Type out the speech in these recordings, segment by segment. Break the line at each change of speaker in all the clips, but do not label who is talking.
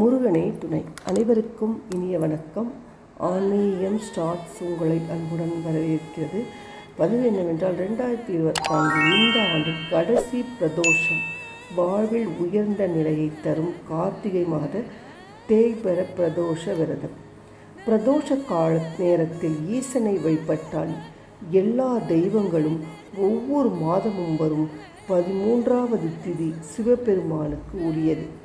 முருகனே துணை. அனைவருக்கும் இனிய வணக்கம். ஆன்மீகம் ஸ்டார்ட்ஸ் உங்களை அன்புடன் வரவேற்கிறது. பதிவு என்னவென்றால் ரெண்டாயிரத்தி இருபத்தி நான்கு இந்த ஆண்டு கடைசி பிரதோஷம் வாழ்வில் உயர்ந்த நிலையை தரும் கார்த்திகை மாத தேய்பெற பிரதோஷ விரதம். பிரதோஷ கால நேரத்தில் ஈசனை வழிபட்டால் எல்லா தெய்வங்களும் ஒவ்வொரு மாதமும் வரும் பதிமூன்றாவது திதி சிவபெருமானுக்கு உரியது.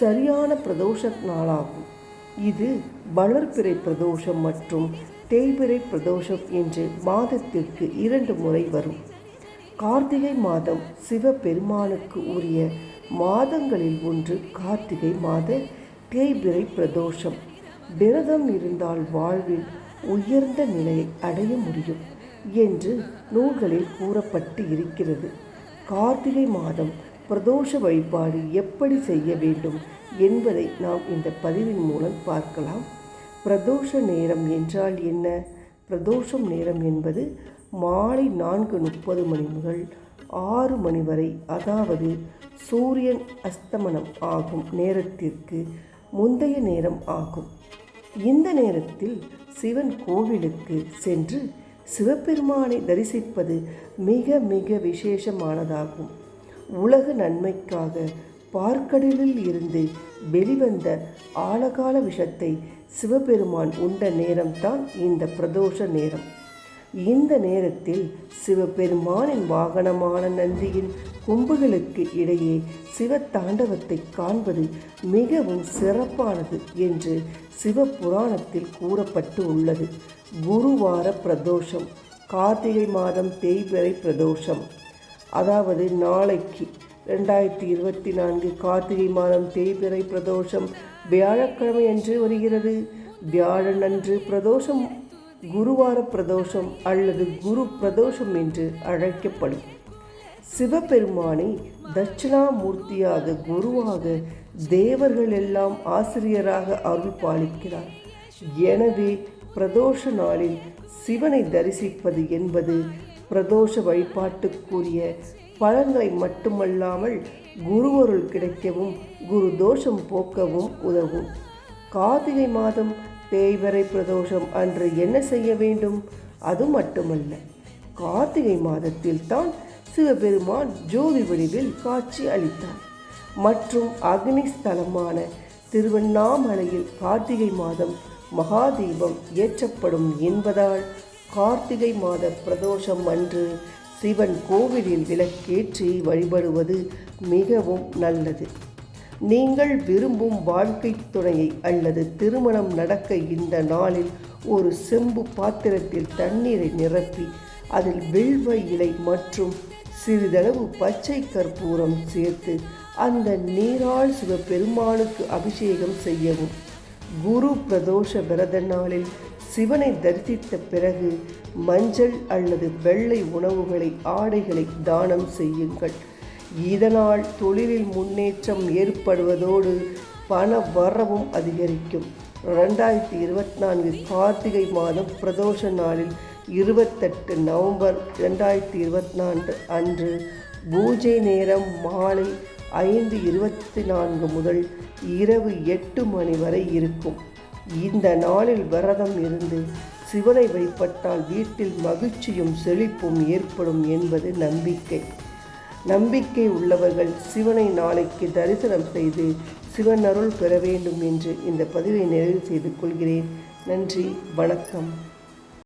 சரியான பிரதோஷ நாளாகும். இது வளர்பிறை பிரதோஷம் மற்றும் தேய்பிறை பிரதோஷம் என்று மாதத்திற்கு இரண்டு முறை வரும். கார்த்திகை மாதம் சிவபெருமானுக்கு உரிய மாதங்களில் ஒன்று கார்த்திகை மாத தேய்பிறை பிரதோஷம். விரதம் இருந்தால் வாழ்வில் உயர்ந்த நிலையை அடைய முடியும் என்று நூல்களில் கூறப்பட்டு இருக்கிறது. கார்த்திகை மாதம் பிரதோஷ வழிபாடு எப்படி செய்ய வேண்டும் என்பதை நாம் இந்த பதிவின் மூலம் பார்க்கலாம். பிரதோஷ நேரம் என்றால் என்ன? பிரதோஷம் நேரம் என்பது மாலை நான்கு முப்பது மணி முதல் ஆறு மணி வரை அதாவது சூரியன் அஸ்தமனம் ஆகும் நேரத்திற்கு முந்தைய நேரம் ஆகும். இந்த நேரத்தில் சிவன் கோவிலுக்கு சென்று சிவபெருமானை தரிசிப்பது மிக மிக விசேஷமானதாகும். உலக நன்மைக்காக பார்க்கடலில் இருந்து வெளிவந்த ஆழகால விஷத்தை சிவபெருமான் உண்ட நேரம்தான் இந்த பிரதோஷ நேரம். இந்த நேரத்தில் சிவபெருமானின் வாகனமான நந்தியின் கொம்புகளுக்கு இடையே சிவ தாண்டவத்தை காண்பது மிகவும் சிறப்பானது என்று சிவபுராணத்தில் கூறப்பட்டு உள்ளது. குருவார பிரதோஷம் கார்த்திகை மாதம் தேய்பிறை பிரதோஷம். அதாவது நாளைக்கு ரெண்டாயிரத்தி இருபத்தி நான்கு கார்த்திகை மாதம் தேய்பிறை பிரதோஷம் வியாழக்கிழமை என்று வருகிறது. வியாழனன்று பிரதோஷம் குருவார பிரதோஷம் அல்லது குரு பிரதோஷம் என்று அழைக்கப்படும். சிவபெருமானை தட்சிணாமூர்த்தியாக குருவாக தேவர்கள் எல்லாம் ஆசிரியராக அருள் பாலிக்கிறார். எனவே பிரதோஷ நாளில் சிவனை தரிசிப்பது என்பது பிரதோஷ வழிபாட்டுக்குரிய பலன்களை மட்டுமல்லாமல் குருவருள் கிடைக்கவும் குரு தோஷம் போக்கவும் உதவும். கார்த்திகை மாதம் தேய்வரை பிரதோஷம் அன்று என்ன செய்ய வேண்டும்? அது மட்டுமல்ல கார்த்திகை மாதத்தில் தான் சிவபெருமான் ஜோதி வடிவில் காட்சி அளித்தார். மற்றும் அக்னி ஸ்தலமான திருவண்ணாமலையில் கார்த்திகை மாதம் மகாதீபம் ஏற்றப்படும் என்பதால் கார்த்திகை மாத பிரதோஷம் அன்று சிவன் கோவிலில் விளக்கேற்றி வழிபடுவது மிகவும் நல்லது. நீங்கள் விரும்பும் வாழ்க்கை துணையை அல்லது திருமணம் நடக்க இந்த நாளில் ஒரு செம்பு பாத்திரத்தில் தண்ணீரை நிரப்பி அதில் வில்வ இலை மற்றும் சிறிதளவு பச்சை கற்பூரம் சேர்த்து அந்த நீரால் சிவபெருமானுக்கு அபிஷேகம் செய்யவும். குரு பிரதோஷ விரத நாளில் சிவனை தரிசித்த பிறகு மஞ்சள் அல்லது வெள்ளை உணவுகளை ஆடைகளை தானம் செய்யுங்கள். இதனால் தொழிலில் முன்னேற்றம் ஏற்படுவதோடு பண வரவும் அதிகரிக்கும். ரெண்டாயிரத்தி இருபத்தி நான்கு கார்த்திகை மாதம் பிரதோஷ நாளில் இருபத்தெட்டு நவம்பர் ரெண்டாயிரத்தி இருபத்தி நான்கு அன்று பூஜை நேரம் மாலை ஐந்து இருபத்தி நான்கு முதல் இரவு எட்டு மணி வரை இருக்கும். இந்த நாளில் விரதம் இருந்து சிவனை வழிபட்டால் வீட்டில் மகிழ்ச்சியும் செழிப்பும் ஏற்படும் என்பது நம்பிக்கை. நம்பிக்கை உள்ளவர்கள் சிவனை நாளைக்கு தரிசனம் செய்து சிவன் அருள் பெற வேண்டும் என்று இந்த பதிவை நிறைவு செய்து கொள்கிறேன். நன்றி வணக்கம்.